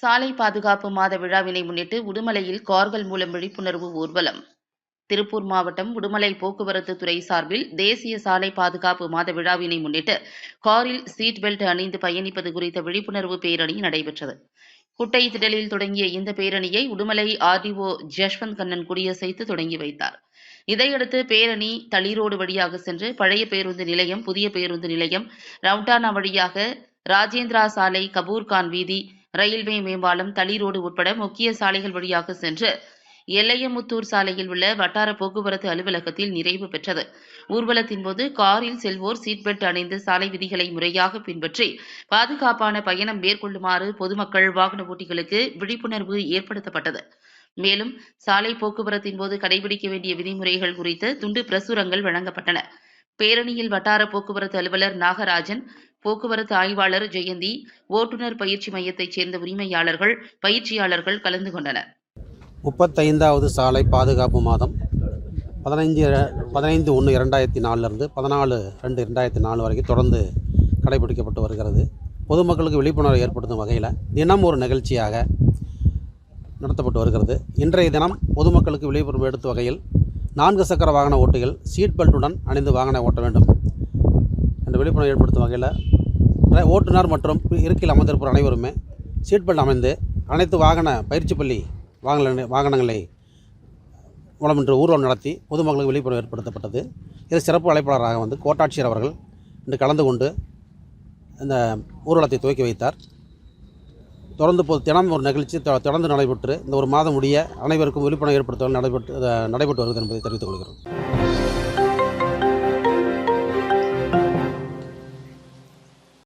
சாலை பாதுகாப்பு மாத விழாவினை முன்னிட்டு உடுமலையில் கார்கள் மூலம் விழிப்புணர்வு ஊர்வலம். திருப்பூர் மாவட்டம் உடுமலை போக்குவரத்து துறை சார்பில் தேசிய சாலை பாதுகாப்பு மாத விழாவினை முன்னிட்டு காரில் சீட் பெல்ட் அணிந்து பயணிப்பது குறித்த விழிப்புணர்வு பேரணி நடைபெற்றது. குட்டை திடலில் தொடங்கிய இந்த பேரணியை உடுமலை ஆர்டிஓ ஜஷ்வந்த் கண்ணன் குடியசைத்து தொடங்கி வைத்தார். இதையடுத்து பேரணி தளிரோடு வழியாக சென்று பழைய பேருந்து நிலையம் புதிய பேருந்து நிலையம் ரவுண்டானா வழியாக ராஜேந்திரா சாலை கபூர்கான் வீதி ரயில்வே மேம்பாலம் தளிரோடு உட்பட முக்கிய சாலைகள் வழியாக சென்று எல்லையமுத்தூர் சாலையில் உள்ள வட்டார போக்குவரத்து அலுவலகத்தில் நிறைவு பெற்றது. ஊர்வலத்தின் போது காரில் செல்வோர் சீட் பெல்ட் அணிந்து சாலை விதிகளை முறையாக பின்பற்றி பாதுகாப்பான பயணம் மேற்கொள்ளுமாறு பொதுமக்கள் வாகன ஓட்டிகளுக்கு விழிப்புணர்வு ஏற்படுத்தப்பட்டது. மேலும் சாலை போக்குவரத்தின் போது கடைபிடிக்க வேண்டிய விதிமுறைகள் குறித்து துண்டு பிரசுரங்கள் வழங்கப்பட்டன. பேரணியில் வட்டார போக்குவரத்து அலுவலர் நாகராஜன் போக்குவரத்து ஆய்வாளர் ஜெயந்தி ஓட்டுநர் பயிற்சி மையத்தைச் சேர்ந்த உரிமையாளர்கள் பயிற்சியாளர்கள் கலந்து கொண்டனர். முப்பத்தைந்தாவது சாலை பாதுகாப்பு மாதம் பதினைஞ்சு பதினைந்து ஒன்று இரண்டாயிரத்தி நாலுலேருந்து பதினாலு ரெண்டு இரண்டாயிரத்தி நாலு வரைக்கும் தொடர்ந்து கடைபிடிக்கப்பட்டு வருகிறது. பொதுமக்களுக்கு விழிப்புணர்வு ஏற்படுத்தும் வகையில் தினம் ஒரு நிகழ்ச்சியாக நடத்தப்பட்டு வருகிறது. இன்றைய தினம் பொதுமக்களுக்கு விழிப்புணர்வு எடுத்த வகையில் நான்கு சக்கர வாகன ஓட்டிகள் சீட் பெல்ட்டுடன் அணிந்து வாகனம் ஓட்ட வேண்டும். என்ற விழிப்புணர்வு ஏற்படுத்தும் வகையில் ஓட்டுநர் மற்றும் இருக்கையில் அமர்ந்திருப்போர் அனைவருமே சீட் பெல்ட் அமைந்து அனைத்து வாகன பயிற்சி பள்ளி வாகன வாகனங்களை மூலம் இன்று ஊர்வலம் நடத்தி பொதுமக்களுக்கு விழிப்புணர்வு ஏற்படுத்தப்பட்டது. இது சிறப்பு அழைப்பாளராக வந்து கோட்டாட்சியர் அவர்கள் இன்று கலந்து கொண்டு இந்த ஊர்வலத்தை துவக்கி வைத்தார். தொடர்ந்து போது தினம் ஒரு நிகழ்ச்சி தொடர்ந்து நடைபெற்று இந்த ஒரு மாதம் முடிய அனைவருக்கும் விழிப்புணர்வு ஏற்படுத்த நடைபெற்று நடைபெற்று வருகிறது என்பதை தெரிவித்துக் கொள்கிறோம்.